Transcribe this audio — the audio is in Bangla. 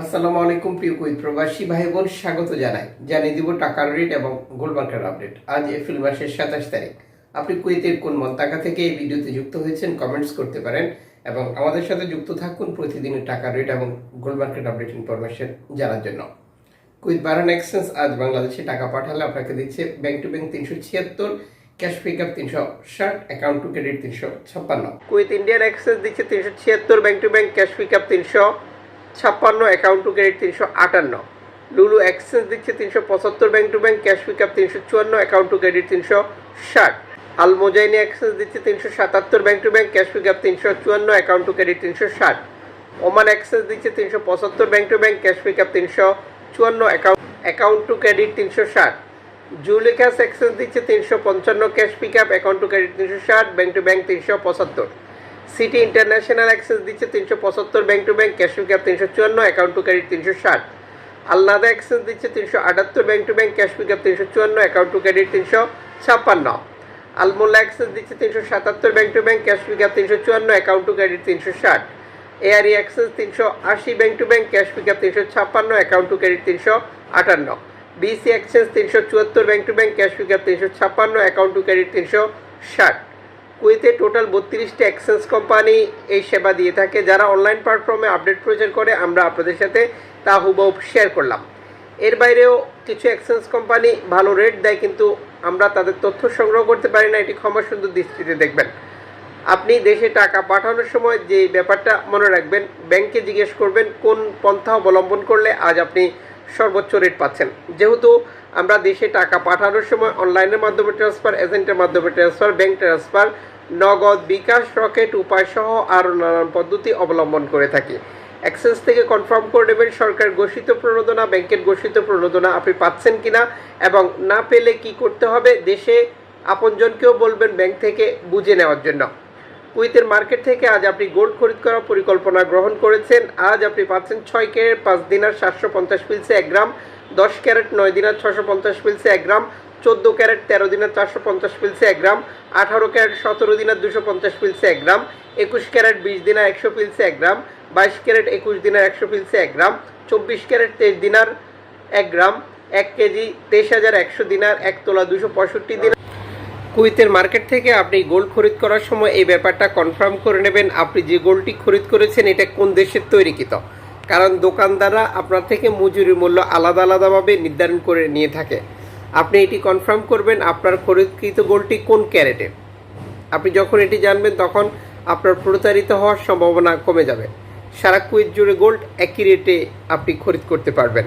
আসসালামু আলাইকুম প্রিয় কুইত প্রবাসী ভাই বোন স্বাগত জানাই। জানিয়ে দিব টাকার রেট এবং গোল্ড মার্কেট আপডেট আজ এপ্রিল মাসের সাতাশ তারিখ। আপনি কুয়েতের কোন মন্তাকা থেকে এই ভিডিওতে যুক্ত হয়েছেন কমেন্টস করতে পারেন এবং আমাদের সাথে যুক্ত থাকুন প্রতিদিনের টাকার রেট এবং গোল্ড মার্কেট আপডেট ইনফরমেশন জানার জন্য। কুইত বারান এক্সচেঞ্জ আজ বাংলাদেশে টাকা পাঠালে আপনাকে দিচ্ছে ব্যাংক টু ব্যাংক তিনশো ছিয়াত্তর ক্যাশ পিক আপ তিনশো ষাট অ্যাকাউন্ট টু ক্রেডিট তিনশো ছাপ্পান্ন। কুইত ইন্ডিয়ান এক্সচেঞ্জ দিচ্ছে তিনশো ছিয়াত্তর bank to bank cash pick up তিনশো ছাপ্পান্ন অ্যাকাউন্ট টু ক্রেডিট তিনশো আটান্ন। লুলু এক্সচেঞ্জ দিচ্ছে তিনশো পঁচাত্তর bank to bank cash pick up তিনশো চুয়ান্ন অ্যাকাউন্ট টু ক্রেডিট তিনশো ষাট। আল মোজাইনি এক্সচেঞ্জ দিচ্ছে তিনশো সাতাত্তর bank to bank cash pick up তিনশো চুয়ান্ন অ্যাকাউন্ট টু ক্রেডিট তিনশো ষাট। ওমান এক্সচেঞ্জ দিচ্ছে তিনশো পঁচাত্তর bank to bank cash pick up তিনশো চুয়ান্ন অ্যাকাউন্ট অ্যাকাউন্ট টু ক্রেডিট তিনশো ষাট। জুলিকাস এক্সচেঞ্জ দিচ্ছে তিনশো পঞ্চান্ন cash pick up account to credit তিনশো ষাট ব্যাংক টু ব্যাংক তিনশো পঁচাত্তর। সিটি ইন্টারন্যাশনাল অ্যাক্সেস দিচ্ছে তিনশো পঁচাত্তর bank to bank cash pick up তিনশো চুয়ান্ন অ্যাকাউন্ট টু ক্রেডিট তিনশো ষাট। আলনাদা অ্যাক্সেস দিচ্ছে তিনশো আটাত্তর bank to bank cash pick up তিনশো চুয়ান্ন অ্যাকাউন্ট টু ক্রেডিট তিনশো ছাপ্পান্ন। আলমোল্লা অ্যাক্সেস দিচ্ছে তিনশো সাতাত্তর bank to bank cash pick up তিনশো চুয়ান্ন অ্যাকাউন্ট টু ক্রেডিট তিনশো ষাট। এআরই অ্যাক্সেস তিনশো আশি bank to bank cash pick তিনশো ছাপ্পান্ন অ্যাকাউন্ট টু ক্রেডিট তিনশো আটান্ন। বিসি এক্সচেঞ্জ তিনশো চুয়াত্তর bank to bank cash pick তিনশো ছাপ্পান্ন অ্যাকাউন্ট টু ক্রেডিট তিনশো ষাট। কুয়েতে টোটাল বত্রিশটি এক্সচেঞ্জ কোম্পানি এই সেবা দিয়ে থাকে, যারা অনলাইন প্ল্যাটফর্মে আপডেট প্রচার করে, আমরা আপনাদের সাথে তা হুবহু শেয়ার করলাম। এর বাইরেও কিছু এক্সচেঞ্জ কোম্পানি ভালো রেট দেয়, কিন্তু আমরা তাদের তথ্য সংগ্রহ করতে পারি না, এটি ক্ষমা সুন্দর দৃষ্টিতে দেখবেন। আপনি দেশে টাকা পাঠানোর সময় যে ব্যাপারটা মনে রাখবেন, ব্যাংকে জিজ্ঞেস করবেন, কোন পন্থা অবলম্বন করলে আজ আপনি সর্বোচ্চ রেট পাচ্ছেন। যেহেতু আমরা দেশে টাকা পাঠানোর সময় অনলাইনের মাধ্যমে ট্রান্সফার এজেন্টের মাধ্যমে ট্রান্সফার ব্যাংক ট্রান্সফার নগদ বিকাশ রকেট উপায় সহ আরও নানান পদ্ধতি অবলম্বন করে থাকি। অ্যাক্সেস থেকে কনফার্ম করে নেবেন সরকার ঘোষিত প্রণোদনা, ব্যাংকের ঘোষিত প্রণোদনা আপনি পাচ্ছেন কিনা এবং না পেলে কি করতে হবে, দেশে আপনজনকেও বলবেন ব্যাংক থেকে বুঝে নেওয়ার জন্য। কুইতের মার্কেট থেকে আজ আপনি গোল্ড খরিদ করার পরিকল্পনা গ্রহণ করেছেন। আজ আপনি পাচ্ছেন ছয় ক্যারেট, পাঁচ দিনার সাতশো পঞ্চাশ পিলসে এক গ্রাম, দশ ক্যারেট, নয় দিনার ছশো পঞ্চাশ পিলসে এক গ্রাম, চোদ্দ ক্যারেট, তেরো দিনার চারশো পঞ্চাশ পিলসে এক গ্রাম, আঠারো ক্যারেট, সতেরো দিনার দুশো পঞ্চাশ পিলসে এক গ্রাম, একুশ ক্যারেট, বিশ দিনার একশো পিলসে এক গ্রাম, বাইশ ক্যারেট, একুশ দিনার একশো পিলসে এক গ্রাম, চব্বিশ ক্যারেট, তেইশ দিনার এক গ্রাম, এক কেজি তেইশ হাজার একশো দিনার এক তোলা দুশো পঁয়ষট্টি দিন কুইতের মার্কেট থেকে আপনি গোল্ড খরিদ করার সময় এই ব্যাপারটা কনফার্ম করে নেবেন আপনি যে গোল্ডটি খরিদ করেছেন, এটা কোন দেশের তৈরিকৃত? কারণ দোকানদাররা আপনার থেকে মজুরি মূল্য আলাদা আলাদাভাবে নির্ধারণ করে নিয়ে থাকে। আপনি এটি কনফার্ম করবেন আপনার খরিদকৃত গোল্ডটি কোন ক্যারেটের আপনি যখন এটি জানবেন, তখন আপনার প্রতারিত হওয়ার সম্ভাবনা কমে যাবে। সারা কুইত জুড়ে গোল্ড একই রেটে আপনি খরিদ করতে পারবেন।